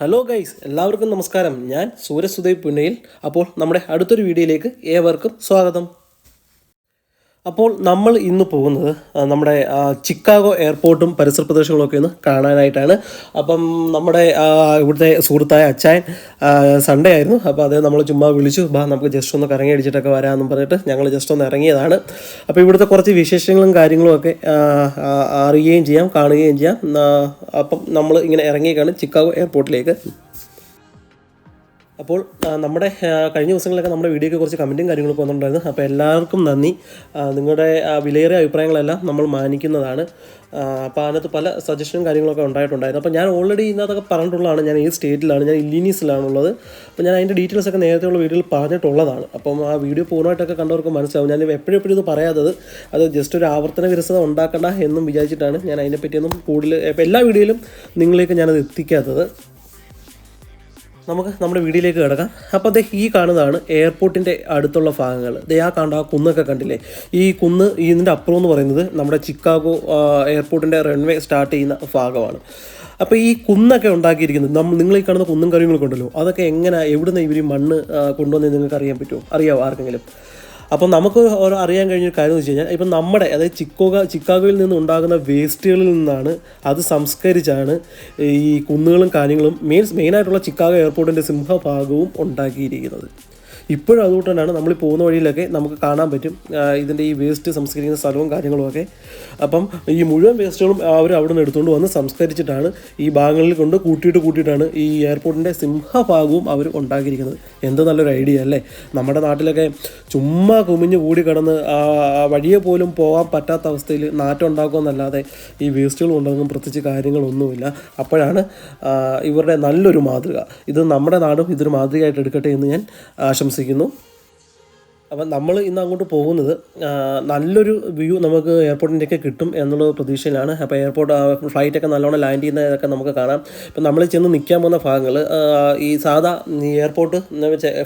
Hello guys എല്ലാവർക്കും നമസ്കാരം. ഞാൻ സൂര്യസുദേവ് പുന്നയിൽ. അപ്പോൾ നമ്മുടെ അടുത്തൊരു വീഡിയോയിലേക്ക് ഏവർക്കും സ്വാഗതം. അപ്പോൾ നമ്മൾ ഇന്ന് പോകുന്നത് നമ്മുടെ ചിക്കാഗോ എയർപോർട്ടും പരിസര പ്രദേശങ്ങളൊക്കെ ഒന്ന് കാണാനായിട്ടാണ്. അപ്പം നമ്മുടെ ഇവിടുത്തെ സുഹൃത്തായ അച്ചായൻ സൺഡേ ആയിരുന്നു. അപ്പോൾ അതേ നമ്മൾ ചുമ്മാ വിളിച്ചു ബാ നമുക്ക് ജസ്റ്റ് ഒന്ന് കറങ്ങി അടിച്ചിട്ടൊക്കെ വരാമെന്നും പറഞ്ഞിട്ട് ഞങ്ങൾ ജസ്റ്റ് ഒന്ന് ഇറങ്ങിയതാണ്. അപ്പോൾ ഇവിടുത്തെ കുറച്ച് വിശേഷങ്ങളും കാര്യങ്ങളും ഒക്കെ അറിയുകയും ചെയ്യാം കാണുകയും ചെയ്യാം. അപ്പം നമ്മൾ ഇങ്ങനെ ഇറങ്ങിയേക്കാണ് ചിക്കാഗോ എയർപോർട്ടിലേക്ക്. അപ്പോൾ നമ്മുടെ കഴിഞ്ഞ ദിവസങ്ങളിലൊക്കെ നമ്മുടെ വീഡിയോയ്ക്ക് കുറച്ച് കമന്റും കാര്യങ്ങളൊക്കെ വന്നിട്ടുണ്ടായിരുന്നു. അപ്പോൾ എല്ലാവർക്കും നന്ദി. നിങ്ങളുടെ വിലയേറിയ അഭിപ്രായങ്ങളെല്ലാം നമ്മൾ മാനിക്കുന്നതാണ്. അപ്പോൾ അതിനകത്ത് പല സജഷനും കാര്യങ്ങളൊക്കെ ഉണ്ടായിട്ടുണ്ടായിരുന്നു. അപ്പോൾ ഞാൻ ഓൾറെഡി ഇന്നതൊക്കെ പറഞ്ഞിട്ടുള്ളതാണ്. ഞാൻ ഈ സ്റ്റേറ്റിലാണ് ഞാൻ ഇല്ലീനീസിലാണുള്ളത്. അപ്പോൾ ഞാൻ അതിന്റെ ഡീറ്റെയിൽസ് ഒക്കെ നേരത്തെയുള്ള വീഡിയോയിൽ പറഞ്ഞിട്ടുള്ളതാണ്. അപ്പം ആ വീഡിയോ പൂർണമായിട്ടൊക്കെ കണ്ടവർക്ക് മനസ്സിലാവും. ഞാൻ എപ്പോഴും എപ്പോഴും ഇത് പറയാത്തത് അത് ജസ്റ്റ് ഒരു ആവർത്തന വിരസത ഉണ്ടാക്കണ്ട എന്നും വിചാരിച്ചിട്ടാണ് ഞാൻ അതിനെപ്പറ്റിയൊന്നും കൂടുതൽ എല്ലാ വീഡിയോയിലും നിങ്ങളിലേക്ക് ഞാനത് എത്തിക്കാത്തത്. നമുക്ക് നമ്മുടെ വീഡിയോയിലേക്ക് കിടക്കാം. അപ്പോൾ അദ്ദേഹം ഈ കാണുന്നതാണ് എയർപോർട്ടിന്റെ അടുത്തുള്ള ഭാഗങ്ങൾ. ദേ ആ കണ്ട ആ കുന്നൊക്കെ കണ്ടില്ലേ? ഈ കുന്ന് ഇതിന്റെ അപ്പുറം എന്ന് പറയുന്നത് നമ്മുടെ ചിക്കാഗോ എയർപോർട്ടിന്റെ റൺവേ സ്റ്റാർട്ട് ചെയ്യുന്ന ഭാഗമാണ്. അപ്പോൾ ഈ കുന്നൊക്കെ ഉണ്ടാക്കിയിരിക്കുന്നത് നമ്മൾ നിങ്ങൾ ഈ കാണുന്ന കുന്നും കാര്യങ്ങളൊക്കെ ഉണ്ടല്ലോ? അതൊക്കെ എങ്ങനെ എവിടുന്ന് ഇവർ മണ്ണ് കൊണ്ടുവന്ന് നിങ്ങൾക്ക് അറിയാൻ പറ്റുമോ? അറിയാമോ ആർക്കെങ്കിലും? അപ്പം നമുക്ക് അറിയാൻ കഴിഞ്ഞൊരു കാര്യം എന്ന് വെച്ച് കഴിഞ്ഞാൽ ഇപ്പം നമ്മുടെ അതായത് ചിക്കോഗ ചിക്കാഗോയിൽ നിന്ന് ഉണ്ടാകുന്ന വേസ്റ്റുകളിൽ നിന്നാണ് അത് സംസ്കരിച്ചാണ് ഈ കുന്നുകളും കാര്യങ്ങളും മെയിൻ മെയിനായിട്ടുള്ള ചിക്കാഗോ എയർപോർട്ടിന്റെ സിംഹഭാഗവും ഉണ്ടാക്കിയിരിക്കുന്നത്. ഇപ്പോഴും അതുകൊണ്ട് തന്നെയാണ് നമ്മൾ പോകുന്ന വഴിയിലൊക്കെ നമുക്ക് കാണാൻ പറ്റും ഇതിന്റെ ഈ വേസ്റ്റ് സംസ്കരിക്കുന്ന സ്ഥലവും കാര്യങ്ങളുമൊക്കെ. അപ്പം ഈ മുഴുവൻ വേസ്റ്റുകളും അവർ അവിടെ നിന്ന് എടുത്തുകൊണ്ട് വന്ന് സംസ്കരിച്ചിട്ടാണ് ഈ ഭാഗങ്ങളിൽ കൊണ്ട് കൂട്ടിയിട്ട് കൂട്ടിയിട്ടാണ് ഈ എയർപോർട്ടിന്റെ സിംഹഭാഗവും അവർ ഉണ്ടാക്കിയിരിക്കുന്നത്. എന്ത് നല്ലൊരു ഐഡിയ അല്ലേ? നമ്മുടെ നാട്ടിലൊക്കെ ചുമ്മാ കുമിഞ്ഞ് കൂടി കിടന്ന് വഴിയെ പോലും പോകാൻ പറ്റാത്ത അവസ്ഥയിൽ നാറ്റം ഉണ്ടാക്കുമെന്നല്ലാതെ ഈ വേസ്റ്റുകൾ കൊണ്ടൊന്നും പ്രത്യേകിച്ച് കാര്യങ്ങളൊന്നുമില്ല. അപ്പോഴാണ് ഇവരുടെ നല്ലൊരു മാതൃക. ഇത് നമ്മുടെ നാടും ഇതൊരു മാതൃകയായിട്ട് എടുക്കട്ടെ എന്ന് ഞാൻ ആശംസിക്കുന്നു. അപ്പം നമ്മൾ ഇന്ന് അങ്ങോട്ട് പോകുന്നത് നല്ലൊരു വ്യൂ നമുക്ക് എയർപോർട്ടിന്റെയൊക്കെ കിട്ടും എന്നുള്ള പ്രതീക്ഷയിലാണ്. അപ്പോൾ എയർപോർട്ട് ഫ്ലൈറ്റൊക്കെ നല്ലോണം ലാൻഡ് ചെയ്യുന്നതൊക്കെ നമുക്ക് കാണാം. ഇപ്പം നമ്മൾ ചെന്ന് നിൽക്കാൻ പോകുന്ന ഭാഗങ്ങൾ ഈ സാധാ എയർപോർട്ട്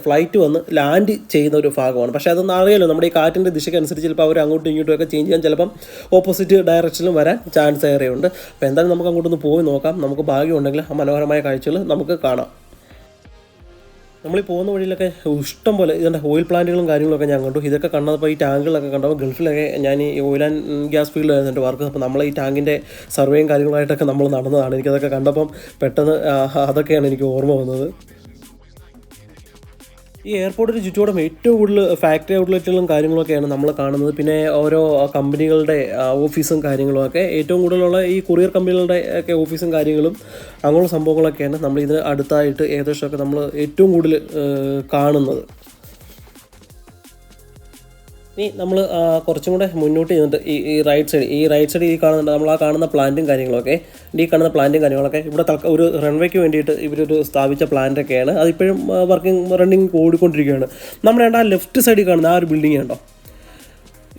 ഫ്ലൈറ്റ് വന്ന് ലാൻഡ് ചെയ്യുന്ന ഒരു ഭാഗമാണ്. പക്ഷേ അതൊന്നും അറിയാലോ നമ്മുടെ ഈ കാറ്റിന്റെ ദിശയ്ക്ക് അനുസരിച്ച് ചിലപ്പോൾ അവർ അങ്ങോട്ടും ഇങ്ങോട്ടും ഒക്കെ ചേഞ്ച് ചെയ്യാൻ ചിലപ്പം ഓപ്പോസിറ്റ് ഡയറക്ഷനിലും വരാൻ ചാൻസ് ഏറെയുണ്ട്. അപ്പോൾ എന്തായാലും നമുക്ക് അങ്ങോട്ടൊന്ന് പോയി നോക്കാം. നമുക്ക് ഭാഗ്യമുണ്ടെങ്കിൽ ആ മനോഹരമായ കാഴ്ചകൾ നമുക്ക് കാണാം. നമ്മൾ ഈ പോകുന്ന വഴിയിലൊക്കെ ഇഷ്ടം പോലെ ഇതിന്റെ ഓയിൽ പ്ലാന്റുകളും കാര്യങ്ങളൊക്കെ ഞാൻ കണ്ടു. ഇതൊക്കെ കണ്ടപ്പോൾ ഈ ടാങ്കുകളൊക്കെ കണ്ടപ്പോൾ ഗൾഫിലൊക്കെ ഞാൻ ഈ ഓയിൽ ആൻഡ് ഗ്യാസ് ഫീൽഡിലായിരുന്നു വർക്ക് അപ്പോൾ നമ്മൾ ഈ ടാങ്കിന്റെ സർവേയും കാര്യങ്ങളായിട്ടൊക്കെ നമ്മൾ നടന്നതാണ്. എനിക്കതൊക്കെ കണ്ടപ്പം പെട്ടെന്ന് അതൊക്കെയാണ് എനിക്ക് ഓർമ്മ വന്നത്. ഈ എയർപോർട്ടിന് ചുറ്റോടും ഏറ്റവും കൂടുതൽ ഫാക്ടറി ഔട്ട്ലെറ്റുകളും കാര്യങ്ങളൊക്കെയാണ് നമ്മൾ കാണുന്നത്. പിന്നെ ഓരോ കമ്പനികളുടെ ഓഫീസും കാര്യങ്ങളും ഒക്കെ ഏറ്റവും കൂടുതലുള്ള ഈ കൊറിയർ കമ്പനികളുടെ ഒക്കെ ഓഫീസും കാര്യങ്ങളും അങ്ങനെയുള്ള സംഭവങ്ങളൊക്കെയാണ് നമ്മൾ ഇതിന് അടുത്തായിട്ട് ഏകദേശമൊക്കെ നമ്മൾ ഏറ്റവും കൂടുതൽ കാണുന്നത്. ഇനി നമ്മൾ കുറച്ചും കൂടെ മുന്നോട്ട് ചെന്നിട്ട് ഈ ഈ റൈറ്റ് സൈഡ് ഈ റൈറ്റ് സൈഡ് ഈ കാണുന്നുണ്ട് നമ്മൾ ആ കാണുന്ന പ്ലാന്റും കാര്യങ്ങളൊക്കെ ഈ കാണുന്ന പ്ലാന്റും കാര്യങ്ങളൊക്കെ ഇവിടെ ഒരു റൺവേക്ക് വേണ്ടിയിട്ട് ഇവരൊരു സ്ഥാപിച്ച പ്ലാന്റൊക്കെയാണ് അതിപ്പോഴും വർക്കിംഗ് റണ്ണിങ് ഓടിക്കൊണ്ടിരിക്കുകയാണ്. നമ്മുടെ ആ ലെഫ്റ്റ് സൈഡിൽ കാണുന്ന ആ ഒരു ബിൽഡിംഗ് ഉണ്ടോ?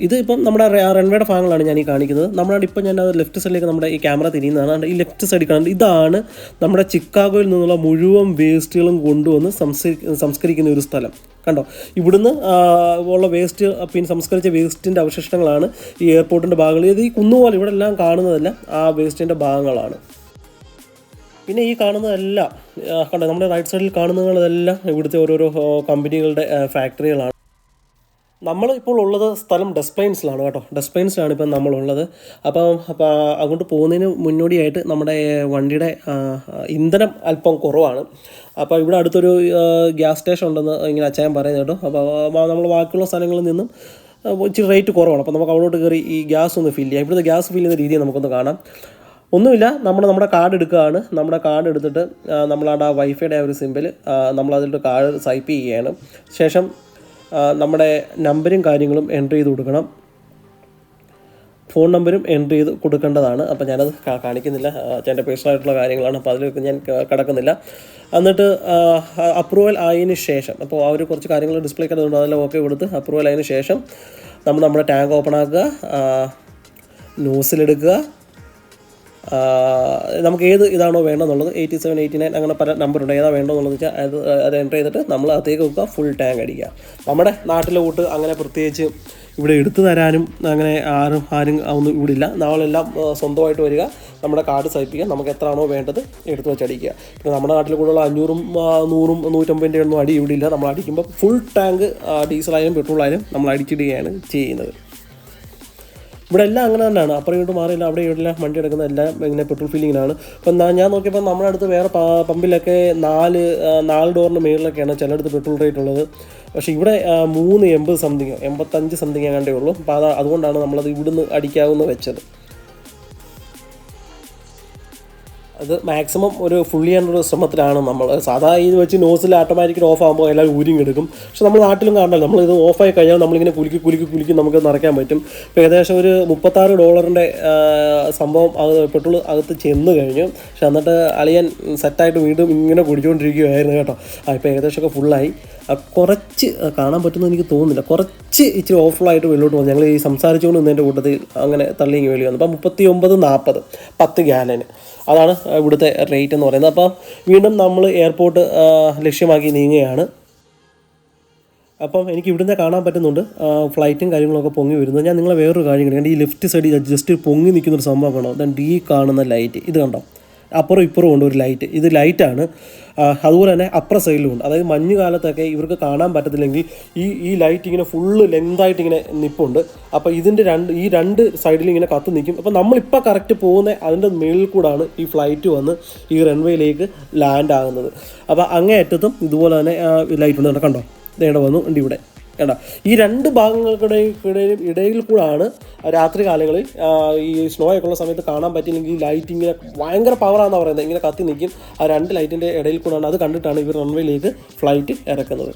ഇത് ഇപ്പം നമ്മുടെ റൺവേയുടെ ഭാഗങ്ങളാണ് ഞാൻ ഈ കാണിക്കുന്നത്. നമ്മളാണ് ഇപ്പം ഞാൻ ലെഫ്റ്റ് സൈഡിലേക്ക് നമ്മുടെ ഈ ക്യാമറ തിരിയുന്നതാണ് ഈ ലെഫ്റ്റ് സൈഡിൽ കാണുന്നത്. ഇതാണ് നമ്മുടെ ചിക്കാഗോയിൽ നിന്നുള്ള മുഴുവൻ വേസ്റ്റുകളും കൊണ്ടുവന്ന് സംസ്കരിക്കുന്ന ഒരു സ്ഥലം. കണ്ടോ? ഇവിടുന്ന് ഉള്ള വേസ്റ്റ് പിന്നെ സംസ്കരിച്ച വേസ്റ്റിന്റെ അവശിഷ്ടങ്ങളാണ് ഈ എയർപോർട്ടിന്റെ ഭാഗങ്ങൾ. ഇത് ഈ കുന്നുപോലെ ഇവിടെ എല്ലാം കാണുന്നതെല്ലാം ആ വേസ്റ്റിന്റെ ഭാഗങ്ങളാണ്. പിന്നെ ഈ കാണുന്നതെല്ലാം കണ്ടോ? നമ്മുടെ റൈറ്റ് സൈഡിൽ കാണുന്നതെല്ലാം ഇവിടുത്തെ ഓരോരോ കമ്പനികളുടെ ഫാക്ടറികളാണ് നമ്മൾ ഇപ്പോൾ ഉള്ളത് സ്ഥലം ഡെസ്പ്ലൈൻസിലാണ് കേട്ടോ. ഡെസ്പ്ലൈൻസിലാണ് ഇപ്പം നമ്മളുള്ളത്. അപ്പം അപ്പോൾ അങ്ങോട്ട് പോകുന്നതിന് മുന്നോടിയായിട്ട് നമ്മുടെ വണ്ടിയുടെ ഇന്ധനം അല്പം കുറവാണ്. അപ്പോൾ ഇവിടെ അടുത്തൊരു ഗ്യാസ് സ്റ്റേഷൻ ഉണ്ടെന്ന് ഇങ്ങനെ അച്ചായൻ പറയുന്നത് കേട്ടോ. അപ്പോൾ നമ്മൾ ബാക്കിയുള്ള സ്ഥലങ്ങളിൽ നിന്നും ഇച്ചിരി റേറ്റ് കുറവാണ്. അപ്പോൾ നമുക്ക് അവിടോട്ട് കയറി ഈ ഗ്യാസ് ഒന്ന് ഫില്ല് ചെയ്യാം. ഇവിടുത്തെ ഗ്യാസ് ഫില്ല് ചെയ്യുന്ന രീതി നമുക്കൊന്ന് കാണാം. ഒന്നുമില്ല നമ്മൾ നമ്മുടെ കാർഡ് എടുക്കുകയാണ്. നമ്മുടെ കാർഡ് എടുത്തിട്ട് നമ്മളവിടെ ആ വൈഫൈയുടെ ആ ഒരു സിമ്പിൾ നമ്മൾ അതിലോട്ട് കാർഡ് സ്വൈപ്പ് ചെയ്യുകയാണ്. ശേഷം നമ്മുടെ നമ്പരും കാര്യങ്ങളും എന്റർ ചെയ്ത് കൊടുക്കണം. ഫോൺ നമ്പരും എന്റർ ചെയ്ത് കൊടുക്കേണ്ടതാണ്. അപ്പോൾ ഞാനത് കാണിക്കുന്നില്ല. എന്റെ പേഴ്സണൽ ആയിട്ടുള്ള കാര്യങ്ങളാണ്. അപ്പോൾ അതിലേക്ക് ഞാൻ കിടക്കുന്നില്ല. എന്നിട്ട് അപ്രൂവൽ ആയതിന് ശേഷം അപ്പോൾ അവർ കുറച്ച് കാര്യങ്ങൾ ഡിസ്പ്ലേ കിടന്നുണ്ട് അതെല്ലാം ഓക്കെ കൊടുത്ത് അപ്രൂവൽ ആയതിന് ശേഷം നമ്മൾ നമ്മുടെ ടാങ്ക് ഓപ്പൺ ആക്കുക. ന്യൂസിലെടുക്കുക ആ, നമുക്ക് ഏത് ഇതാണോ വേണ്ടതെന്നുള്ളത് എയ്റ്റി സെവൻ എയ്റ്റി നയൻ അങ്ങനെ പല നമ്പറുണ്ട്. ഏതാ വേണ്ടതെന്നുള്ളത് വെച്ചാൽ അത് അത് എന്റർ ചെയ്തിട്ട് നമ്മൾ അകത്തേക്ക് വെക്കുക ഫുൾ ടാങ്ക് അടിക്കുക. നമ്മുടെ നാട്ടിലെ കൂട്ട് അങ്ങനെ പ്രത്യേകിച്ച് ഇവിടെ എടുത്തു തരാനും അങ്ങനെ ആരും ആരും ഒന്നും ഇവിടെ ഇല്ല. നമ്മളെല്ലാം സ്വന്തമായിട്ട് വരിക. നമ്മുടെ കാർഡ് സഹിപ്പിക്കുക. നമുക്ക് എത്രയാണോ വേണ്ടത് എടുത്ത് വെച്ചടിക്കുക പിന്നെ നമ്മുടെ നാട്ടിൽ കൂടെയുള്ള അഞ്ഞൂറും നൂറും നൂറ്റമ്പതിന്റെ ഒന്നും അടി ഇവിടെ ഇല്ല. നമ്മൾ അടിക്കുമ്പോൾ ഫുൾ ടാങ്ക് ഡീസലായാലും പെട്രോളായാലും നമ്മൾ അടിച്ചിടുകയാണ് ചെയ്യുന്നത്. ഇവിടെ എല്ലാം അങ്ങനെ തന്നെയാണ്. അപ്പുറം ഇങ്ങോട്ട് മാറിയില്ല അവിടെ ഇവിടെ വണ്ടി എടുക്കുന്ന എല്ലാം ഇങ്ങനെ പെട്രോൾ ഫില്ലിങ്ങിനാണ് അപ്പം ഞാൻ നോക്കിയപ്പോൾ നമ്മുടെ അടുത്ത് വേറെ പമ്പിലൊക്കെ നാല് നാല് ഡോറിന് മുകളിലൊക്കെയാണ് ചിലയിടത്ത് പെട്രോൾ റേറ്റ് ഉള്ളത്. പക്ഷേ ഇവിടെ മൂന്ന് എൺപത് സംതിങ് എൺപത്തഞ്ച് സംതിങ് അങ്ങാണ്ടേ ഉള്ളൂ. അപ്പോൾ അത് അതുകൊണ്ടാണ് നമ്മളത് ഇവിടുന്ന് അടിക്കാവുന്ന വെച്ചത്. അത് മാക്സിമം ഒരു ഫുൾ ചെയ്യാനുള്ള ശ്രമത്തിലാണ് നമ്മൾ. സാധാ ഇത് വെച്ച് നോസിൽ ഓട്ടോമാറ്റിക്കലി ഓഫ് ആകുമ്പോൾ എല്ലാവരും ഊരിങ് എടുക്കും പക്ഷെ നമ്മൾ നാട്ടിലും കാണണം നമ്മൾ ഇത് ഓഫായി കഴിഞ്ഞാൽ നമ്മളിങ്ങനെ കുലുക്കി കുലുക്കി കുലുക്കി നമുക്ക് നിറയ്ക്കാൻ പറ്റും. ഇപ്പോൾ ഏകദേശം ഒരു മുപ്പത്താറ് ഡോളറിന്റെ സംഭവം അത് പെട്രോൾ അകത്ത് ചെന്ന് കഴിഞ്ഞു. പക്ഷെ എന്നിട്ട് അളിയൻ സെറ്റായിട്ട് വീണ്ടും ഇങ്ങനെ കുടിച്ചുകൊണ്ടിരിക്കുകയായിരുന്നു കേട്ടോ. ആ ഇപ്പോൾ ഏകദേശമൊക്കെ ഫുള്ളായി കുറച്ച് കാണാൻ പറ്റുമെന്ന് എനിക്ക് തോന്നുന്നില്ല. കുറച്ച് ഇച്ചിരി ഓഫുള്ളായിട്ട് വെള്ളോട്ട് വന്നു. ഞങ്ങൾ ഈ സംസാരിച്ചുകൊണ്ട് നിന്നതിന്റെ കൂട്ടത്തിൽ അങ്ങനെ തള്ളി ഇങ്ങ് വെളി വന്നു. അപ്പം മുപ്പത്തി ഒമ്പത് നാൽപ്പത് പത്ത് ഗ്യാലന് അതാണ് ഇവിടുത്തെ റേറ്റ് എന്ന് പറയുന്നത്. അപ്പോൾ വീണ്ടും നമ്മൾ എയർപോർട്ട് ലക്ഷ്യമാക്കി നീങ്ങുകയാണ്. അപ്പം എനിക്ക് ഇവിടുന്ന് കാണാൻ പറ്റുന്നുണ്ട്. ഫ്ലൈറ്റും കാര്യങ്ങളൊക്കെ പൊങ്ങി വരുന്നത്. ഞാൻ നിങ്ങളെ വേറൊരു കാര്യം കണ്ടു. ഈ ലെഫ്റ്റ് സൈഡിൽ ജസ്റ്റ് പൊങ്ങി നിൽക്കുന്നൊരു സംഭവം കാണാം ദൻ ഡീ കാണുന്ന ലൈറ്റ് ഇത് കണ്ടോ? അപ്പുറം ഇപ്പുറം ഉണ്ട് ഒരു ലൈറ്റ് ഇത് ലൈറ്റാണ് അതുപോലെ തന്നെ അപ്പുറ സൈഡിലും ഉണ്ട്. അതായത് മഞ്ഞ് കാലത്തൊക്കെ ഇവർക്ക് കാണാൻ പറ്റത്തില്ലെങ്കിൽ ഈ ഈ ലൈറ്റ് ഇങ്ങനെ ഫുള്ള് ലെങ്തായിട്ട് ഇങ്ങനെ നിപ്പുണ്ട്. അപ്പോൾ ഇതിന്റെ രണ്ട് ഈ രണ്ട് സൈഡിൽ ഇങ്ങനെ കത്ത് നിൽക്കും അപ്പോൾ നമ്മളിപ്പോൾ കറക്റ്റ് പോകുന്ന അതിന്റെ മേളിൽ കൂടാണ് ഈ ഫ്ലൈറ്റ് വന്ന് ഈ റൺവേയിലേക്ക് ലാൻഡ് ആകുന്നത്. അപ്പോൾ അങ്ങേ അറ്റത്തും ഇതുപോലെ തന്നെ ലൈറ്റ് ഉണ്ട്. കണ്ടോ? ഇതേടെ വന്നു. ഉണ്ട് ഇവിടെ. കേട്ടോ ഈ രണ്ട് ഭാഗങ്ങൾക്കിടയിലും ഇടയിൽ കൂടാണ് രാത്രി കാലങ്ങളിൽ ഈ സ്നോ ഉള്ള സമയത്ത് കാണാൻ പറ്റിയില്ലെങ്കിൽ ലൈറ്റ് ഇങ്ങനെ ഭയങ്കര പവറാണെന്ന് പറയുന്നത്. ഇങ്ങനെ കത്തി നിൽക്കും ആ രണ്ട് ലൈറ്റിന്റെ ഇടയിൽ കൂടാണ്. അത് കണ്ടിട്ടാണ് ഇവർ റൺവേയിലേക്ക് ഫ്ലൈറ്റ് ഇറക്കുന്നത്.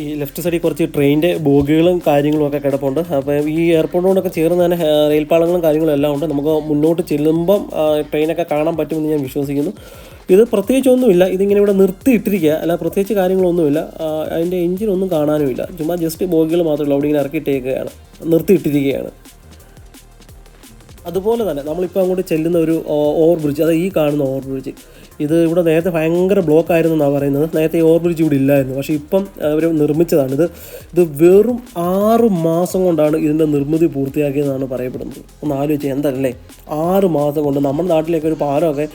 ഈ ലെഫ്റ്റ് സൈഡിൽ കുറച്ച് ട്രെയിനിന്റെ ബോഗികളും കാര്യങ്ങളും ഒക്കെ കിടപ്പുണ്ട്. അപ്പോൾ ഈ എയർപോർട്ടിനോടൊക്കെ ചേർന്ന് തന്നെ റെയിൽപാളങ്ങളും കാര്യങ്ങളും എല്ലാം ഉണ്ട്. നമുക്ക് മുന്നോട്ട് ചെല്ലുമ്പം ട്രെയിനൊക്കെ കാണാൻ പറ്റുമെന്ന് ഞാൻ വിശ്വസിക്കുന്നു. ഇത് പ്രത്യേകിച്ചൊന്നുമില്ല. ഇതിങ്ങനെ ഇവിടെ നിർത്തിയിട്ടിരിക്കുക. അല്ല പ്രത്യേകിച്ച് കാര്യങ്ങളൊന്നുമില്ല. അതിന്റെ എഞ്ചിനൊന്നും കാണാനുമില്ല. ചുമ്മാ ജസ്റ്റ് ബോഗികൾ മാത്രമേ അവിടെ ഇങ്ങനെ ഇറക്കിയിട്ടേക്കുകയാണ്. നിർത്തിയിട്ടിരിക്കുകയാണ്. അതുപോലെ തന്നെ നമ്മളിപ്പോൾ അങ്ങോട്ട് ചെല്ലുന്ന ഒരു ഓവർ ബ്രിഡ്ജ് അതായത് ഈ കാണുന്ന ഓവർ ബ്രിഡ്ജ് ഇത് ഇവിടെ നേരത്തെ ഭയങ്കര ബ്ലോക്ക് ആയിരുന്നു എന്നാണ് പറയുന്നത്. നേരത്തെ ഈ ഓവർ ബ്രിഡ്ജ് ഇവിടെ ഇല്ലായിരുന്നു. പക്ഷേ ഇപ്പം അവർ നിർമ്മിച്ചതാണ് ഇത്. ഇത് വെറും ആറ് മാസം കൊണ്ടാണ് ഇതിന്റെ നിർമ്മിതി പൂർത്തിയാക്കിയതെന്നാണ് പറയപ്പെടുന്നത്. ഒന്ന് ആലോചിച്ച് എന്തല്ലേ ആറ് മാസം കൊണ്ട് നമ്മുടെ നാട്ടിലേക്ക് ഒരു പാലമൊക്കെ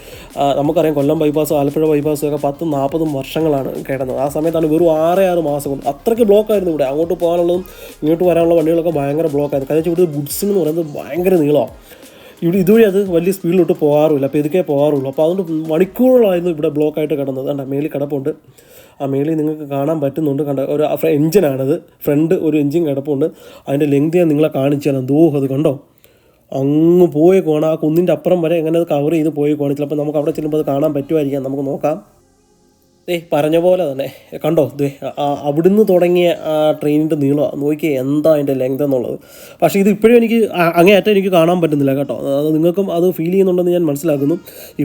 നമുക്കറിയാം കൊല്ലം ബൈപ്പാസും ആലപ്പുഴ ബൈപ്പാസും ഒക്കെ പത്തും നാൽപ്പതും വർഷങ്ങളാണ് കിടന്നത്. ആ സമയത്താണ് വെറും ആറേ ആറ് മാസം കൊണ്ട് അത്രയ്ക്ക് ബ്ലോക്ക് ആയിരുന്നു ഇവിടെ. അങ്ങോട്ട് പോകാനുള്ളതും ഇങ്ങോട്ട് വരാനുള്ള വണ്ടികളൊക്കെ ഭയങ്കര ബ്ലോക്ക് ആയിരുന്നു. കാരണം വെച്ചാൽ ഇവിടെ ബുഡ്സിന് എന്ന് പറയുന്നത് ഭയങ്കര നീളമാണ് ഇവിടെ ഇതുവഴി അത് വലിയ സ്പീഡിലോട്ട് പോകാറുമില്ല. അപ്പോൾ ഇതൊക്കെ പോകാറുള്ളൂ. അപ്പോൾ അതുകൊണ്ട് മണിക്കൂറുകളായിരുന്നു ഇവിടെ ബ്ലോക്ക് ആയിട്ട് കിടന്നത്. കണ്ട മേളിൽ കിടപ്പുണ്ട്. ആ മേളിൽ നിങ്ങൾക്ക് കാണാൻ പറ്റുന്നുണ്ട്. കണ്ട ഒരു എഞ്ചിനാണത്. ഫ്രണ്ട് ഒരു എഞ്ചിൻ കിടപ്പുണ്ട്. അതിന്റെ ലെങ്ത് ഞാൻ നിങ്ങളെ കാണിച്ചു തരാം അത് കണ്ടോ? അങ്ങ് പോയേക്കുവാണ്. ആ കുന്നിന്റെ അപ്പുറം വരെ എങ്ങനെ അത് കവർ ചെയ്ത് പോയേക്കുവാണ്. ചിലപ്പോൾ നമുക്ക് അവിടെ ചെല്ലുമ്പോൾ അത് കാണാൻ പറ്റുമായിരിക്കാം. നമുക്ക് നോക്കാം. ദേ പറഞ്ഞ പോലെ തന്നെ. കണ്ടോ? ദേ അവിടുന്ന് തുടങ്ങിയ ആ ട്രെയിനിന്റെ നീളം നോക്കിയേ എന്താ അതിന്റെ ലെങ്ത് എന്നുള്ളത്. പക്ഷേ ഇത് ഇപ്പോഴും എനിക്ക് അങ്ങേയറ്റം എനിക്ക് കാണാൻ പറ്റുന്നില്ല കേട്ടോ. അത് നിങ്ങൾക്കും അത് ഫീൽ ചെയ്യുന്നുണ്ടെന്ന് ഞാൻ മനസ്സിലാക്കുന്നു.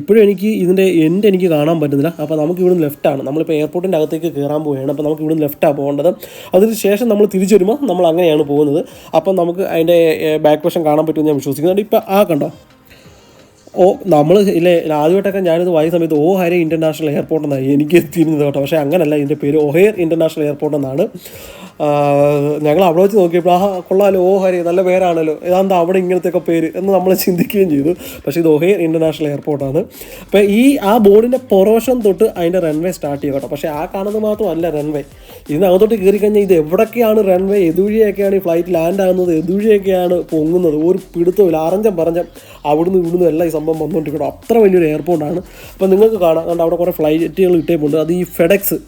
ഇപ്പോഴും എനിക്ക് ഇതിന്റെ എൻഡ് എനിക്ക് കാണാൻ പറ്റുന്നില്ല. അപ്പോൾ നമുക്ക് ഇവിടുന്ന് ലെഫ്റ്റാണ് നമ്മളിപ്പോൾ എയർപോർട്ടിന്റെ അകത്തേക്ക് കയറാൻ പോവുകയാണ്. അപ്പോൾ നമുക്ക് ഇവിടുന്ന് ലെഫ്റ്റാണ് പോകേണ്ടത്. അതിന് ശേഷം നമ്മൾ തിരിച്ചു വരുമ്പോൾ നമ്മൾ അങ്ങനെയാണ് പോകുന്നത്. അപ്പം നമുക്ക് അതിന്റെ ബാക്ക് വശം കാണാൻ പറ്റുമെന്ന് ഞാൻ വിശ്വസിക്കുന്നുണ്ട് ഇപ്പോൾ ആ കണ്ടോ? ഓ നമ്മൾ ഇല്ലേ ആദ്യമായിട്ടൊക്കെ ഞാനിത് വായ സമയത്ത് ഓ ഹരി ഇന്റർനാഷണൽ എയർപോർട്ട് എന്നാണ് എനിക്ക് തിരിഞ്ഞത് കേട്ടോ. പക്ഷേ അങ്ങനല്ല ഇതിന്റെ പേര് ഒഹേർ ഇന്റർനാഷണൽ എയർപോർട്ട് എന്നാണ് ഞങ്ങൾ അവിടെ വെച്ച് നോക്കിയപ്പോൾ ആ കൊള്ളാലോ ഓ ഹരി നല്ല പേരാണല്ലോ. ഏതാണ്ട് അവിടെ ഇങ്ങനത്തെയൊക്കെ പേര് എന്ന് നമ്മൾ ചിന്തിക്കുകയും ചെയ്തു. പക്ഷേ ഇത് ഒഹേ ഇന്റർനാഷണൽ എയർപോർട്ടാണ് അപ്പോൾ ഈ ആ ബോർഡിന്റെ പൊറോഷൻ തൊട്ട് അതിന്റെ റൺവേ സ്റ്റാർട്ട് ചെയ്യും കേട്ടോ. പക്ഷേ ആ കാണുന്നത് മാത്രമല്ല റൺവേ ഇതിനകത്തോട്ട് കയറി കഴിഞ്ഞാൽ ഇത് എവിടൊക്കെയാണ് റൺവേ എതുവഴിയൊക്കെയാണ് ഈ ഫ്ലൈറ്റ് ലാൻഡ് ആകുന്നത്? എതുവഴിയൊക്കെയാണ് പൊങ്ങുന്നത്? ഒരു പിടുത്തമില്ല അറഞ്ഞം പറഞ്ഞം അവിടുന്ന് ഇവിടുന്ന് എല്ലാം ഈ സംഭവം വന്നുകൊണ്ടിരിക്കണം അത്ര വലിയൊരു എയർപോർട്ടാണ് അപ്പോൾ നിങ്ങൾക്ക് കാണാം. അതുകൊണ്ട് അവിടെ കുറേ ഫ്ലൈറ്റുകൾ കിട്ടിയപ്പോൾ അത് ഈ ഫെഡെക്സ്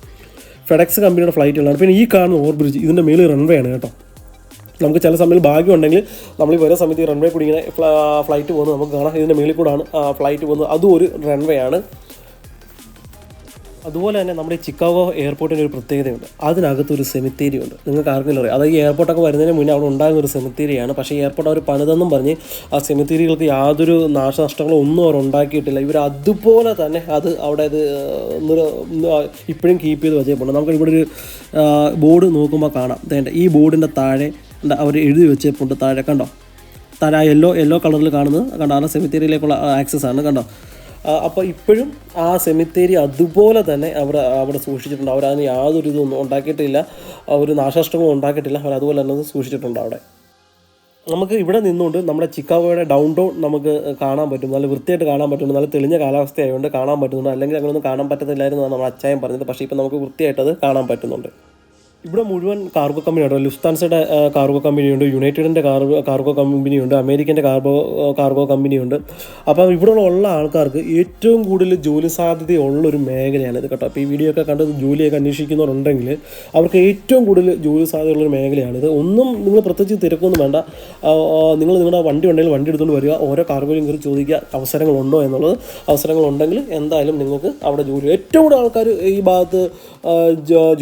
ഫെഡെക്സ് കമ്പനിയുടെ ഫ്ലൈറ്റുകളാണ് പിന്നെ ഈ കാണുന്ന ഓവർ ബ്രിഡ്ജ് ഇതിന്റെ മേളിൽ റൺവേ ആണ് കേട്ടോ. നമുക്ക് ചില സമയത്ത് ഭാഗ്യം ഉണ്ടെങ്കിൽ നമ്മൾ വരുന്ന സമയത്ത് ഈ റൺവേ കൂടി ഇങ്ങനെ ഫ്ലൈറ്റ് പോകുന്നത് നമുക്ക് കാണാം. ഇതിന്റെ മേളിൽ കൂടാണ് ഫ്ലൈറ്റ് പോകുന്നത്. അതും ഒരു റൺവേ ആണ്. അതുപോലെ തന്നെ നമ്മുടെ ചിക്കാഗോ എയർപോർട്ടിന് ഒരു പ്രത്യേകതയുണ്ട്. അതിനകത്ത് ഒരു സെമിത്തേരി ഉണ്ട് നിങ്ങൾക്ക് ആർക്കെങ്കിലും അറിയാം. അതായത് എയർപോർട്ടൊക്കെ വരുന്നതിന് മുന്നേ അവിടെ ഉണ്ടായിരുന്ന ഒരു സെമിത്തേരിയാണ്. പക്ഷേ എയർപോർട്ട് അവർ പണിതെന്നും പറഞ്ഞ് ആ സെമിത്തേരികൾക്ക് യാതൊരു നാശനഷ്ടങ്ങളോ ഒന്നും അവർ ഉണ്ടാക്കിയിട്ടില്ല. ഇവർ അതുപോലെ തന്നെ അത് അവിടെ ഇത് ഇപ്പോഴും കീപ്പ് ചെയ്ത് വെച്ചേപ്പുണ്ട്. നമുക്ക് ഇവിടെ ഒരു ബോർഡ് നോക്കുമ്പോൾ കാണാം. വേണ്ട ഈ ബോർഡിന്റെ താഴെ അവർ എഴുതി വെച്ചേപ്പുണ്ട്. താഴെ കണ്ടോ? തല യെല്ലോ യെല്ലോ കളറിൽ കാണുന്നത് കണ്ടോ? ആ സെമിത്തേരിയിലേക്കുള്ള ആക്സസ് ആണ്. കണ്ടോ? അപ്പോൾ ഇപ്പോഴും ആ സെമിത്തേരി അതുപോലെ തന്നെ അവർ അവിടെ സൂക്ഷിച്ചിട്ടുണ്ട്. അവരതിന് യാതൊരു ഇതൊന്നും ഉണ്ടാക്കിയിട്ടില്ല. ഒരു നാശനഷ്ടങ്ങളും ഉണ്ടാക്കിയിട്ടില്ല. അവർ അതുപോലെ തന്നെ സൂക്ഷിച്ചിട്ടുണ്ട് അവിടെ. നമുക്ക് ഇവിടെ നിന്നുകൊണ്ട് നമ്മുടെ ചിക്കാഗോയുടെ ഡൗൺ ടൗൺ നമുക്ക് കാണാൻ പറ്റും. നല്ല വൃത്തിയായിട്ട് കാണാൻ പറ്റുന്നുണ്ട് നല്ല തെളിഞ്ഞ കാലാവസ്ഥയായതുകൊണ്ട് കാണാൻ പറ്റുന്നുണ്ട്. അല്ലെങ്കിൽ അങ്ങനെയൊന്നും കാണാൻ പറ്റത്തില്ലായിരുന്നു നമ്മുടെ അച്ചായം പറഞ്ഞത്. പക്ഷേ ഇപ്പം നമുക്ക് വൃത്തിയായിട്ടത് കാണാൻ പറ്റുന്നുണ്ട്. ഇവിടെ മുഴുവൻ കാർഗോ കമ്പനിയുണ്ട് ലുസ്താൻസയുടെ കാർഗോ കമ്പനിയുണ്ട് യുണൈറ്റഡിന്റെ കാർഗോ കാർഗോ കമ്പനിയുണ്ട് അമേരിക്കന്റെ കാർഗോ കാർഗോ കമ്പനിയുണ്ട് അപ്പം ഇവിടെ ഉള്ള ആൾക്കാർക്ക് ഏറ്റവും കൂടുതൽ ജോലി സാധ്യതയുള്ള ഒരു മേഖലയാണ് ഇത് കേട്ടോ. അപ്പോൾ ഈ വീഡിയോ ഒക്കെ കണ്ട് ജോലിയൊക്കെ അന്വേഷിക്കുന്നവരുണ്ടെങ്കിൽ അവർക്ക് ഏറ്റവും കൂടുതൽ ജോലി സാധ്യതയുള്ള ഒരു മേഖലയാണിത് ഒന്നും നിങ്ങൾ പ്രത്യേകിച്ച് തിരക്കൊന്നും വേണ്ട. നിങ്ങൾ നിങ്ങളുടെ വണ്ടി ഉണ്ടെങ്കിൽ വണ്ടി എടുത്തുകൊണ്ട് വരിക. ഓരോ കാർഗോയിലും കയറി ചോദിക്കുക അവസരങ്ങളുണ്ടോ എന്നുള്ളത്. അവസരങ്ങളുണ്ടെങ്കിൽ എന്തായാലും നിങ്ങൾക്ക് അവിടെ ജോലി. ഏറ്റവും കൂടുതൽ ആൾക്കാർ ഈ ഭാഗത്ത്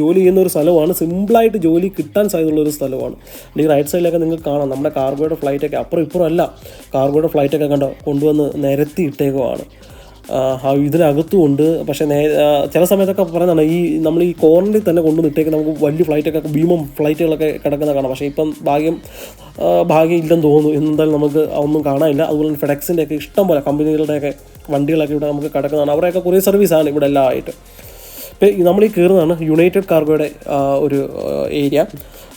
ജോലി ചെയ്യുന്ന ഒരു സ്ഥലമാണ് സിമ്പിളായിട്ട് ജോലി കിട്ടാൻ സാധ്യതയുള്ള ഒരു സ്ഥലമാണ് അല്ലെങ്കിൽ റൈറ്റ് സൈഡിലൊക്കെ നിങ്ങൾക്ക് കാണാം. നമ്മുടെ കാർഗോയുടെ ഫ്ലൈറ്റൊക്കെ അപ്പുറം ഇപ്പുറം അല്ല. കാർഗോയുടെ ഫ്ലൈറ്റൊക്കെ കണ്ടോ? കൊണ്ടുവന്ന് നിരത്തി ഇട്ടേക്കുവാണ്. ആ, ആ, ഇതിനകത്തും ഉണ്ട്. പക്ഷേ നേ ചില സമയത്തൊക്കെ പറയുന്നതാണ് ഈ നമ്മൾ ഈ കോർണറിൽ തന്നെ കൊണ്ടുവന്ന് നിട്ടേക്ക് നമുക്ക് വലിയ ഫ്ലൈറ്റൊക്കെ ഭീമം ഫ്ലൈറ്റുകളൊക്കെ കിടക്കുന്ന കാണാം. പക്ഷേ ഇപ്പം ഭാഗ്യം ഭാഗ്യം ഇല്ലെന്ന് തോന്നുന്നു. എന്തായാലും നമുക്ക് ഒന്നും കാണാനില്ല. അതുപോലെ തന്നെ ഫെഡക്സിന്റെ ഒക്കെ ഇഷ്ടം പോലെ കമ്പനികളുടെയൊക്കെ വണ്ടികളൊക്കെ ഇവിടെ നമുക്ക് കിടക്കുന്നതാണ്. അവരെയൊക്കെ കുറേ സർവീസാണ് ഇവിടെ എല്ലാം ആയിട്ട് ഇപ്പം നമ്മൾ ഈ കയറുന്നതാണ് യുണൈറ്റഡ് കാർഗോയുടെ ഒരു ഏരിയ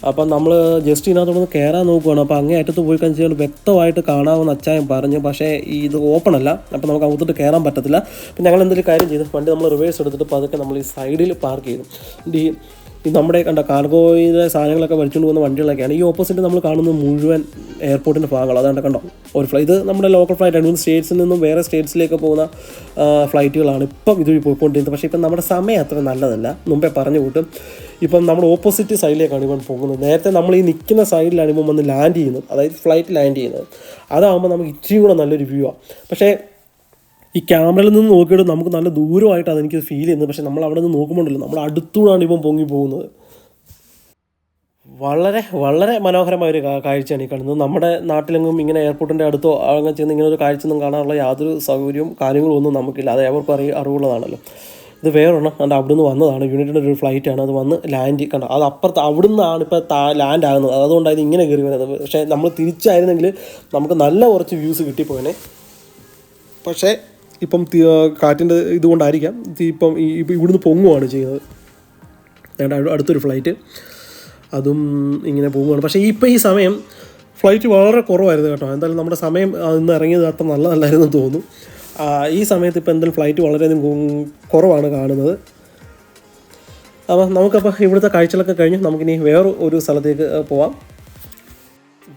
അപ്പം നമ്മൾ ജസ്റ്റ് ഇതിനകത്തോടൊന്ന് കയറാൻ നോക്കുകയാണ് അപ്പോൾ അങ്ങേ അറ്റത്ത് പോയി കഴിഞ്ഞാൽ വ്യക്തമായിട്ട് കാണാമെന്ന് അച്ചായം പറഞ്ഞു. പക്ഷേ ഇത് ഓപ്പൺ അല്ല. അപ്പോൾ നമുക്ക് അകത്തോട്ട് കയറാൻ പറ്റത്തില്ല. അപ്പം ഞങ്ങൾ എന്തെങ്കിലും കാര്യം ചെയ്തു വണ്ടി നമ്മൾ റിവേഴ്സ് എടുത്തിട്ട് പതുക്കെ നമ്മൾ ഈ സൈഡിൽ പാർക്ക് ചെയ്തു. ഈ ഈ നമ്മുടെ കണ്ട കാർഗോയിലെ സാധനങ്ങളൊക്കെ വലിച്ചുകൊണ്ട് പോകുന്ന വണ്ടികളൊക്കെയാണ്. ഈ ഓപ്പോസിറ്റ് നമ്മൾ കാണുന്ന മുഴുവൻ എയർപോർട്ടിന്റെ ഭാഗങ്ങൾ. അതാണ് കണ്ടോ? ഒരു ഫ്ലൈ ഇത് നമ്മുടെ ലോക്കൽ ഫ്ലൈറ്റ് ആണ്. സ്റ്റേറ്റ്സിൽ നിന്നും വേറെ സ്റ്റേറ്റ്സിലേക്ക് പോകുന്ന ഫ്ലൈറ്റുകളാണ് ഇപ്പം ഇതുവഴി പോയിക്കൊണ്ടിരുന്നത്. പക്ഷേ ഇപ്പം നമ്മുടെ സമയം അത്ര നല്ലതല്ല. മുമ്പേ പറഞ്ഞു കൂട്ടും. ഇപ്പം നമ്മൾ ഓപ്പോസിറ്റ് സൈഡിലേക്കാണ് ഇവൻ പോകുന്നത്. നേരത്തെ നമ്മൾ ഈ നിൽക്കുന്ന സൈഡിലാണ് ഇവൻ വന്ന് ലാൻഡ് ചെയ്യുന്നത്. അതായത് ഫ്ലൈറ്റ് ലാൻഡ് ചെയ്യുന്നത്. അതാകുമ്പോൾ നമുക്ക് ഇച്ചിരി കൂടെ നല്ലൊരു വ്യൂ ആണ് പക്ഷേ ഈ ക്യാമറയിൽ നിന്ന് നോക്കിയിട്ട് നമുക്ക് നല്ല ദൂരമായിട്ട് അതെനിക്ക് ഫീൽ ചെയ്യുന്നത്. പക്ഷേ നമ്മൾ അവിടെ നിന്ന് നോക്കുമ്പോണ്ടല്ലോ നമ്മൾ അടുത്തൂടാണ് ഇപ്പം പൊങ്ങി പോകുന്നത്. വളരെ വളരെ മനോഹരമായ ഒരു കാഴ്ചയാണ് ഈ കാണുന്നത്. നമ്മുടെ നാട്ടിലെങ്ങും ഇങ്ങനെ എയർപോർട്ടിന്റെ അടുത്തോ അങ്ങനെ ചെന്ന് ഇങ്ങനെ ഒരു കാഴ്ച ഒന്നും കാണാനുള്ള യാതൊരു സൗകര്യവും കാര്യങ്ങളും ഒന്നും നമുക്കില്ല. അത് എവർക്കും അറിയ അറിവുള്ളതാണല്ലോ. ഇത് വേറൊരെണ്ണം അവിടെ അവിടുന്ന് വന്നതാണ്. യൂണിറ്റിന്റെ ഒരു ഫ്ലൈറ്റാണ് അത് വന്ന് ലാൻഡ് കണ്ട. അത് അപ്പുറത്ത് അവിടുന്നാണ് ഇപ്പോൾ താ ലാൻഡ് ആകുന്നത്. അതുകൊണ്ടാണ് ഇങ്ങനെ കയറി വരുന്നത് പക്ഷേ നമ്മൾ തിരിച്ചായിരുന്നെങ്കിൽ നമുക്ക് നല്ല കുറച്ച് വ്യൂസ് കിട്ടിപ്പോയനെ. പക്ഷേ ഇപ്പം കാറ്റിന്റെ ഇതുകൊണ്ടായിരിക്കാം ഇപ്പം ഇപ്പം ഇവിടുന്ന് പൊങ്ങുവാണ് ചെയ്യുന്നത്. അടുത്തൊരു ഫ്ലൈറ്റ് അതും ഇങ്ങനെ പോകുവാണ് പക്ഷേ ഇപ്പം ഈ സമയം ഫ്ലൈറ്റ് വളരെ കുറവായിരുന്നു കേട്ടോ. എന്തായാലും നമ്മുടെ സമയം ഇന്ന് ഇറങ്ങിയത് അത്ര നല്ലതല്ലായിരുന്നു തോന്നുന്നു. ഈ സമയത്ത് ഇപ്പോൾ എന്തായാലും ഫ്ലൈറ്റ് വളരെയധികം കുറവാണ് കാണുന്നത്. അപ്പോൾ നമുക്കപ്പോൾ ഇവിടുത്തെ കാഴ്ചകളൊക്കെ കഴിഞ്ഞ് നമുക്കിനി വേറെ ഒരു സ്ഥലത്തേക്ക് പോവാം.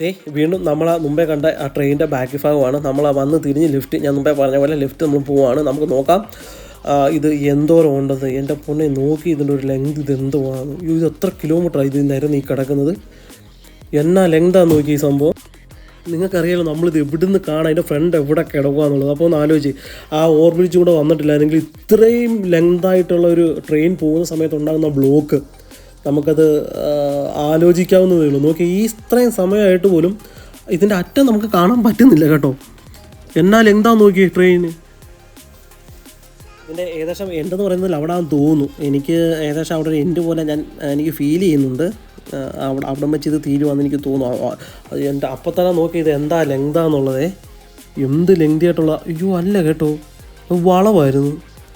ദേ വീണ്ടും നമ്മൾ ആ മുമ്പേ കണ്ട ആ ട്രെയിനിന്റെ ബാക്ക് ഭാഗമാണ്. നമ്മൾ വന്ന് തിരിഞ്ഞ് ലിഫ്റ്റ് ഞാൻ മുമ്പേ പറഞ്ഞ പോലെ ലിഫ്റ്റ് നമ്മൾ പോവാണ്. നമുക്ക് നോക്കാം. ഇത് എന്തോരം ഉണ്ടെന്ന് എന്റെ പൊണ്ണെ നോക്കി ഇതിന്റെ ഒരു ലെങ്ത് ഇത് എന്തുവാണ്? ഇത് എത്ര കിലോമീറ്റർ ഇത് നിരന്ന് ഈ കിടക്കുന്നത്? എന്നാ ലെങ്താണ് നോക്കി ഈ സംഭവം? നിങ്ങൾക്കറിയാലോ നമ്മളിത് എവിടുന്ന് കാണാം അതിന്റെ ഫ്രണ്ട് എവിടെ കിടക്കുക എന്നുള്ളത്. അപ്പോൾ ഒന്ന് ആലോചിച്ച്. ആ ഓർബിറ്റ് കൂടെ വന്നിട്ടില്ലായിരുന്നെങ്കിൽ ഇത്രയും ലെങ്തായിട്ടുള്ള ഒരു ട്രെയിൻ പോകുന്ന സമയത്ത് ഉണ്ടാകുന്ന ബ്ലോക്ക് നമുക്കത് ആലോചിക്കാവുന്നതേ ഉള്ളൂ. നോക്കി ഈ ഇത്രയും സമയമായിട്ട് പോലും ഇതിന്റെ അറ്റം നമുക്ക് കാണാൻ പറ്റുന്നില്ല കേട്ടോ. എന്നാൽ എന്താ നോക്കി ട്രെയിന്? ഇതിന്റെ ഏകദേശം എൻഡെന്ന് പറയുന്നത് അവിടെ തോന്നുന്നു. എനിക്ക് ഏകദേശം അവിടെ ഒരു എൻഡ് പോലെ ഞാൻ എനിക്ക് ഫീൽ ചെയ്യുന്നുണ്ട്. അവിടെ അവിടെ വെച്ച് ഇത് തീരുവാന്ന് എനിക്ക് തോന്നുന്നു. എന്റെ അപ്പം തന്നെ നോക്കി ഇത് എന്താ ലെങ്താന്നുള്ളതേ എന്ത് ലെങ്തി ആയിട്ടുള്ള അയ്യോ അല്ല കേട്ടോ. വളവായിരുന്നു.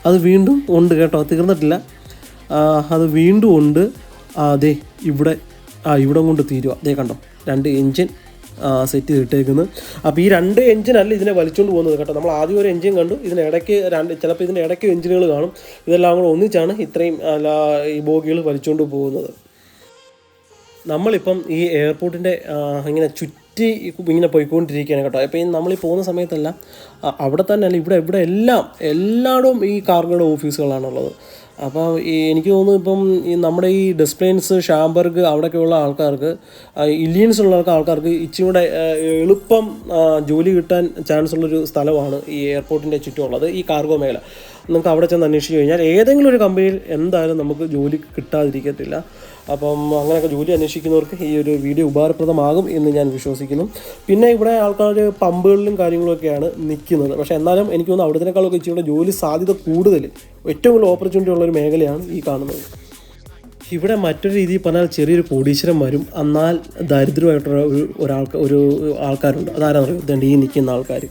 അത് വീണ്ടും ഉണ്ട് കേട്ടോ. തീർന്നിട്ടില്ല. അത് വീണ്ടും ഉണ്ട്. അതെ ഇവിടെ ആ ഇവിടെ കൊണ്ട് തീരുക അതേ കണ്ടോ? രണ്ട് എൻജിൻ സെറ്റ് ചെയ്തിട്ടേക്കുന്നത് അപ്പോൾ ഈ രണ്ട് എഞ്ചിനല്ല ഇതിനെ വലിച്ചുകൊണ്ട് പോകുന്നത് കേട്ടോ. നമ്മൾ ആദ്യം ഒരു എഞ്ചിൻ കണ്ടു. ഇതിന് ഇടയ്ക്ക് രണ്ട് ചിലപ്പോൾ ഇതിന്റെ ഇടയ്ക്ക് എഞ്ചിനുകൾ കാണും. ഇതെല്ലാം കൂടെ ഒന്നിച്ചാണ് ഇത്രയും അല്ല ഈ ബോഗികൾ വലിച്ചുകൊണ്ട് പോകുന്നത്. നമ്മളിപ്പം ഈ എയർപോർട്ടിന്റെ ഇങ്ങനെ ചുറ്റി ഇങ്ങനെ പോയിക്കൊണ്ടിരിക്കുകയാണ് കേട്ടോ. അപ്പോൾ ഈ നമ്മൾ ഈ പോകുന്ന സമയത്തെല്ലാം അവിടെ തന്നെ അല്ല ഇവിടെ ഇവിടെ എല്ലാം എല്ലായിടവും ഈ കാർഗോയുടെ ഓഫീസുകളാണുള്ളത്. അപ്പോൾ ഈ എനിക്ക് തോന്നുന്നു ഇപ്പം ഈ നമ്മുടെ ഈ ഡെസ്പ്ലെയിൻസ് ഷാംബർഗ് അവിടെയൊക്കെയുള്ള ആൾക്കാർക്ക് ഇല്ലിയൻസ് ഉള്ള ആൾക്കാർക്ക് ഇച്ചിരി കൂടെ എളുപ്പം ജോലി കിട്ടാൻ ചാൻസ് ഉള്ളൊരു സ്ഥലമാണ് ഈ എയർപോർട്ടിന്റെ ചുറ്റുമുള്ളത് ഈ കാർഗോ മേഖല. നിങ്ങൾക്ക് അവിടെ ചെന്ന് അന്വേഷിച്ച് കഴിഞ്ഞാൽ ഏതെങ്കിലും ഒരു കമ്പനിയിൽ എന്തായാലും നമുക്ക് ജോലി കിട്ടാതിരിക്കത്തില്ല. അപ്പം അങ്ങനെയൊക്കെ ജോലി അന്വേഷിക്കുന്നവർക്ക് ഈ ഒരു വീഡിയോ ഉപകാരപ്രദമാകും എന്ന് ഞാൻ വിശ്വസിക്കുന്നു. പിന്നെ ഇവിടെ ആൾക്കാർ പമ്പുകളിലും കാര്യങ്ങളൊക്കെയാണ് നിൽക്കുന്നത് പക്ഷേ എന്നാലും എനിക്ക് തോന്നുന്നു അവിടത്തിനേക്കാളൊക്കെ ഇച്ചിരി ജോലി സാധ്യത കൂടുതൽ. ഏറ്റവും കൂടുതൽ ഓപ്പർച്യൂണിറ്റി ഉള്ളൊരു മേഖലയാണ് ഈ കാണുന്നത്. ഇവിടെ മറ്റൊരു രീതിയിൽ പറഞ്ഞാൽ ചെറിയൊരു കോടീശ്വരന്മാരും എന്നാൽ ദരിദ്രമായിട്ടുള്ള ഒരു ഒരാൾക്ക് ഒരു ആൾക്കാരുണ്ട്. അതാരാണ് ഇതുണ്ട് ഈ നിൽക്കുന്ന ആൾക്കാർ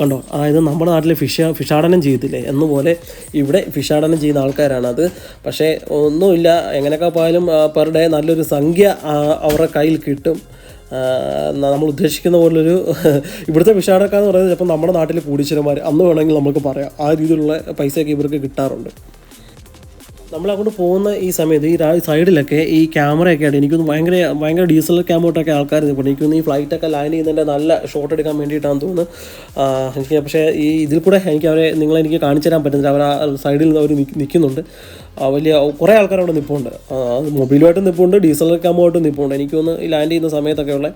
കണ്ടോ? അതായത് നമ്മുടെ നാട്ടിൽ ഫിഷ് ഫിഷാടനം ചെയ്യത്തില്ലേ എന്നുപോലെ ഇവിടെ ഫിഷാടനം ചെയ്യുന്ന ആൾക്കാരാണ് അത്. പക്ഷേ ഒന്നുമില്ല. എങ്ങനെയൊക്കെ പോയാലും പെർ ഡേ നല്ലൊരു സംഖ്യ അവരുടെ കയ്യിൽ കിട്ടും. നമ്മൾ ഉദ്ദേശിക്കുന്ന പോലൊരു ഇവിടുത്തെ വിഷാടക്കാന്ന് പറയുന്നത് ചിലപ്പോൾ നമ്മുടെ നാട്ടിൽ കൂടിച്ചിരന്മാർ അന്ന് വേണമെങ്കിൽ നമുക്ക് പറയാം. ആ രീതിയിലുള്ള പൈസയൊക്കെ ഇവർക്ക് കിട്ടാറുണ്ട്. നമ്മൾ അങ്ങോട്ട് പോകുന്ന ഈ സമയത്ത് ഈ സൈഡിലൊക്കെ ഈ ക്യാമറയൊക്കെ ആയിട്ട് എനിക്കൊന്ന് ഭയങ്കര ഭയങ്കര ഡീസൽ ക്യാമറയൊക്കെ ആൾക്കാർ ഇപ്പോൾ എനിക്കൊന്ന് ഈ ഫ്ലൈറ്റൊക്കെ ലാൻഡ് ചെയ്യുന്നതിന്റെ നല്ല ഷോട്ട് എടുക്കാൻ വേണ്ടിയിട്ടാണെന്ന് തോന്നുന്നു. എനിക്ക് പക്ഷേ ഈ ഇതിൽ കൂടെ എനിക്ക് അവരെ നിങ്ങളെ എനിക്ക് കാണിച്ചു തരാൻ പറ്റുന്നില്ല. അവർ ആ സൈഡിൽ നിന്ന് അവർ നിൽക്കുന്നുണ്ട് വലിയ കുറേ ആൾക്കാർ അവിടെ നിൽപ്പുണ്ട് മൊബൈലുമായിട്ട് നിൽപ്പുണ്ട് ഡീസൽ ക്യാമറയായിട്ട് നിൽപ്പുണ്ട് എനിക്കൊന്ന് ലാൻഡ് ചെയ്യുന്ന സമയത്തൊക്കെ ഉള്ള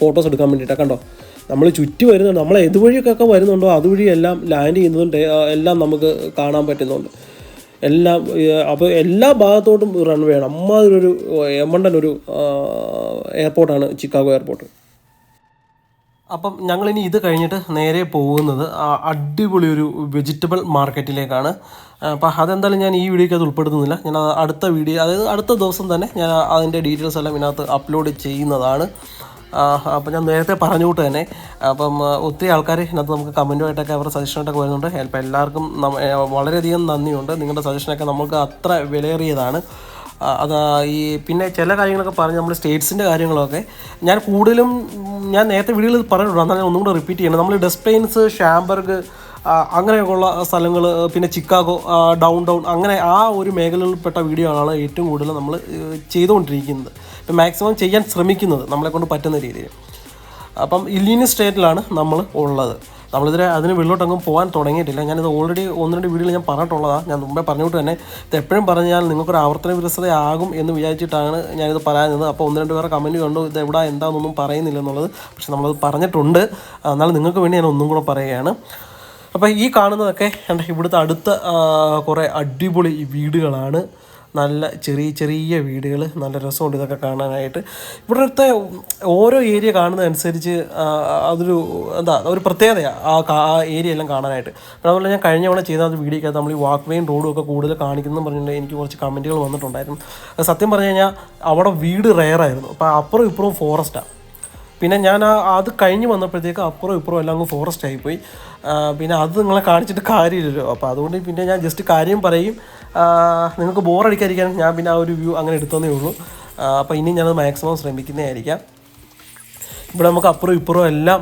ഫോട്ടോസ് എടുക്കാൻ വേണ്ടിയിട്ടാണ് കണ്ടോ? നമ്മൾ ചുറ്റി വരുന്നുണ്ട്. നമ്മൾ ഏതുവഴിയൊക്കെ വരുന്നുണ്ടോ അതുവഴി എല്ലാം ലാൻഡ് ചെയ്യുന്നതും എല്ലാം നമുക്ക് കാണാൻ പറ്റുന്നുണ്ട്. എല്ലാം അപ്പോൾ എല്ലാ ഭാഗത്തോട്ടും റൺവേ ആണ് അമ്മാതിരൊരു എമണ്ടൻ ഒരു എയർപോർട്ടാണ് ചിക്കാഗോ എയർപോർട്ട് അപ്പം ഞങ്ങളിനി ഇത് കഴിഞ്ഞിട്ട് നേരെ പോകുന്നത് അടിപൊളി ഒരു വെജിറ്റബിൾ മാർക്കറ്റിലേക്കാണ് അപ്പം അതെന്തായാലും ഞാൻ ഈ വീഡിയോയ്ക്ക് അത് ഉൾപ്പെടുത്തുന്നില്ല. ഞാൻ അടുത്ത വീഡിയോ അതായത് അടുത്ത ദിവസം തന്നെ ഞാൻ അതിന്റെ ഡീറ്റെയിൽസ് എല്ലാം ഇതിനകത്ത് അപ്ലോഡ് ചെയ്യുന്നതാണ്. അപ്പം ഞാൻ നേരത്തെ പറഞ്ഞുകൊണ്ട് തന്നെ. അപ്പം ഒത്തിരി ആൾക്കാർ ഇതിനകത്ത് നമുക്ക് കമന്റുമായിട്ടൊക്കെ അവരുടെ സജഷനായിട്ടൊക്കെ വരുന്നുണ്ട്. ഹെൽപ്പ് എല്ലാവർക്കും വളരെയധികം നന്ദിയുണ്ട്. നിങ്ങളുടെ സജഷനൊക്കെ നമുക്ക് അത്ര വിലയേറിയതാണ്. അത് ഈ പിന്നെ ചില കാര്യങ്ങളൊക്കെ പറഞ്ഞ് നമ്മൾ സ്റ്റേറ്റ്സിന്റെ കാര്യങ്ങളൊക്കെ ഞാൻ കൂടുതലും ഞാൻ നേരത്തെ വീഡിയോയിൽ പറഞ്ഞിട്ടുണ്ട്. എന്നാൽ ഞാൻ ഒന്നും കൂടെ റിപ്പീറ്റ് ചെയ്യണം. നമ്മൾ ഡെസ്പെയിൻസ് ഷാംബർഗ് അങ്ങനെയൊക്കെയുള്ള സ്ഥലങ്ങൾ പിന്നെ ചിക്കാഗോ ഡൗൺ ഡൗൺ അങ്ങനെ ആ ഒരു മേഖലയിൽപ്പെട്ട വീഡിയോ ആണ് ഏറ്റവും കൂടുതൽ നമ്മൾ ചെയ്തുകൊണ്ടിരിക്കുന്നത്. മാക്സിമം ചെയ്യാൻ ശ്രമിക്കുന്നത് നമ്മളെ കൊണ്ട് പറ്റുന്ന രീതിയിൽ. അപ്പം ഇല്ലീനിയസ് സ്റ്റേറ്റിലാണ് നമ്മൾ ഉള്ളത്. നമ്മളിതിന് അതിന് വെള്ളോട്ടങ്ങും പോകാൻ തുടങ്ങിയിട്ടില്ല. ഞാനിത് ഓൾറെഡി ഒന്ന് രണ്ട് വീഡിയോയിൽ ഞാൻ പറഞ്ഞിട്ടുള്ളതാണ് ഞാൻ മുമ്പേ പറഞ്ഞുകൊണ്ട് തന്നെ ഇത് എപ്പോഴും പറഞ്ഞാൽ നിങ്ങൾക്കൊരു ആവർത്തന വിരസതയാകും എന്ന് വിചാരിച്ചിട്ടാണ് ഞാനിത് പറയുന്നത് അപ്പോൾ ഒന്ന് രണ്ട് പേരെ കമന്റ് കണ്ടു ഇത് എവിടെ എന്താണെന്നൊന്നും പറയുന്നില്ല എന്നുള്ളത് പക്ഷെ നമ്മളത് പറഞ്ഞിട്ടുണ്ട്. എന്നാലും നിങ്ങൾക്ക് വേണ്ടി ഞാൻ ഒന്നും കൂടെ പറയുകയാണ്. അപ്പോൾ ഈ കാണുന്നതൊക്കെ എന്റെ ഇവിടുത്തെ അടുത്ത കുറേ അടിപൊളി വീടുകളാണ്. നല്ല ചെറിയ ചെറിയ വീടുകൾ നല്ല രസമുണ്ട് ഇതൊക്കെ കാണാനായിട്ട്. ഇവിടുത്തെ ഓരോ ഏരിയ കാണുന്നതനുസരിച്ച് അതൊരു എന്താ ഒരു പ്രത്യേകതയാണ് ആ ഏരിയ എല്ലാം കാണാനായിട്ട്. അതുപോലെ ഞാൻ കഴിഞ്ഞ തവണ ചെയ്ത വീഡിയോ നമ്മൾ ഈ വാക്ക് വേയും റോഡും ഒക്കെ കൂടുതൽ കാണിക്കുന്നു പറഞ്ഞിട്ടുണ്ടെങ്കിൽ എനിക്ക് കുറച്ച് കമന്റുകൾ വന്നിട്ടുണ്ടായിരുന്നു. സത്യം പറഞ്ഞു കഴിഞ്ഞാൽ അവിടെ വീട് റെയറായിരുന്നു അപ്പോൾ അപ്പുറം ഇപ്പുറവും ഫോറസ്റ്റാണ് പിന്നെ ഞാൻ ആ അത് കഴിഞ്ഞ് വന്നപ്പോഴത്തേക്ക് അപ്പുറം ഇപ്പുറം എല്ലാം അങ്ങ് ഫോറസ്റ്റ് ആയിപ്പോയി. പിന്നെ അത് നിങ്ങളെ കാണിച്ചിട്ട് കാര്യമില്ലല്ലോ. അപ്പോൾ അതുകൊണ്ട് പിന്നെ ഞാൻ ജസ്റ്റ് കാര്യം പറയും. നിങ്ങൾക്ക് ബോറടിക്കാതിരിക്കാൻ ഞാൻ പിന്നെ ആ ഒരു വ്യൂ അങ്ങനെ എടുത്തതേ ഉള്ളൂ. അപ്പോൾ ഇനി ഞാനത് മാക്സിമം ശ്രമിക്കുന്നതായിരിക്കാം. ഇവിടെ നമുക്ക് അപ്പുറം ഇപ്പുറം എല്ലാം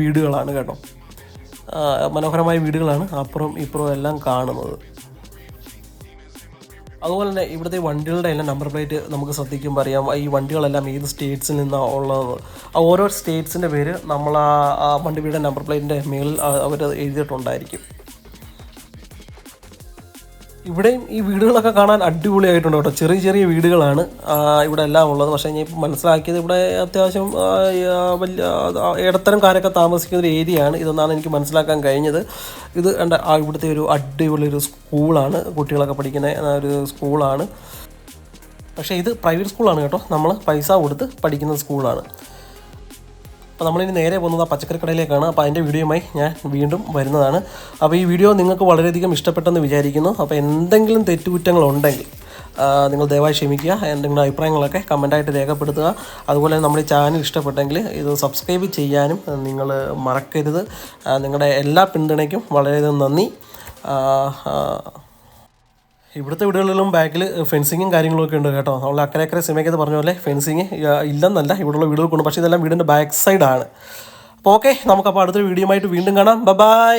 വീടുകളാണ് കേട്ടോ. മനോഹരമായ വീടുകളാണ് അപ്പുറം ഇപ്പുറം എല്ലാം കാണുന്നത്. അതുപോലെ തന്നെ ഇവിടുത്തെ വണ്ടികളുടെ എല്ലാം നമ്പർ പ്ലേറ്റ് നമുക്ക് ശ്രദ്ധിക്കുമ്പോൾ അറിയാം. ഈ വണ്ടികളെല്ലാം ഏത് സ്റ്റേറ്റ്സിൽ നിന്നാണ് ഉള്ളത്. ആ ഓരോ സ്റ്റേറ്റ്സിന്റെ പേര് നമ്മൾ ആ വണ്ടിയുടെ നമ്പർ പ്ലേറ്റിന്റെ മേളിൽ അവർ എഴുതിയിട്ടുണ്ടായിരിക്കും. ഇവിടെയും ഈ വീടുകളൊക്കെ കാണാൻ അടിപൊളിയായിട്ടുണ്ട് കേട്ടോ. ചെറിയ ചെറിയ വീടുകളാണ്. ഇവിടെ എല്ലാം ഉള്ളത്. പക്ഷേ ഞാൻ ഇപ്പം മനസ്സിലാക്കിയത് ഇവിടെ അത്യാവശ്യം വലിയ ഇടത്തരം ഇടത്തരംകാരൊക്കെ താമസിക്കുന്ന ഒരു ഏരിയയാണ് ഇതെന്നാണ് എനിക്ക് മനസ്സിലാക്കാൻ കഴിഞ്ഞത്. ഇത് എന്റെ ഇവിടുത്തെ ഒരു അടിപൊളി ഒരു സ്കൂളാണ്. കുട്ടികളൊക്കെ പഠിക്കുന്ന ഒരു സ്കൂളാണ്. പക്ഷേ ഇത് പ്രൈവറ്റ് സ്കൂളാണ് കേട്ടോ. നമ്മൾ പൈസ കൊടുത്ത് പഠിക്കുന്ന സ്കൂളാണ്. അപ്പോൾ നമ്മളിനി നേരെ പോകുന്നത് ആ പച്ചക്കറി കടയിലേക്കാണ് അപ്പോൾ അതിന്റെ വീഡിയോയുമായി ഞാൻ വീണ്ടും വരുന്നതാണ്. അപ്പോൾ ഈ വീഡിയോ നിങ്ങൾക്ക് വളരെയധികം ഇഷ്ടപ്പെട്ടെന്ന് വിചാരിക്കുന്നു. അപ്പോൾ എന്തെങ്കിലും തെറ്റുകുറ്റങ്ങളുണ്ടെങ്കിൽ നിങ്ങൾ ദയവായി ക്ഷമിക്കുക. എന്തെങ്കിലും അഭിപ്രായങ്ങളൊക്കെ കമന്റായിട്ട് രേഖപ്പെടുത്തുക. അതുപോലെ നമ്മുടെ ചാനൽ ഇഷ്ടപ്പെട്ടെങ്കിൽ ഇത് സബ്സ്ക്രൈബ് ചെയ്യാനും നിങ്ങൾ മറക്കരുത്. നിങ്ങളുടെ എല്ലാ പിന്തുണയ്ക്കും വളരെയധികം നന്ദി. ഇവിടുത്തെ വീടുകളിലും ബാക്കിൽ ഫെൻസിങ്ങും കാര്യങ്ങളൊക്കെ ഉണ്ട് കേട്ടോ. നമ്മൾ അക്കരെ അക്കരെ സിമയ്ക്കത് പറഞ്ഞ പോലെ ഫെൻസിങ് ഇല്ലെന്നല്ല ഇവിടെയുള്ള വീടുകൾക്കുണ്ട് പക്ഷേ ഇതെല്ലാം വീടിന്റെ ബാക്ക് സൈഡാണ് അപ്പോൾ ഓക്കെ നമുക്കപ്പോൾ അടുത്തൊരു വീഡിയോ ആയിട്ട് വീണ്ടും കാണാം. ബൈ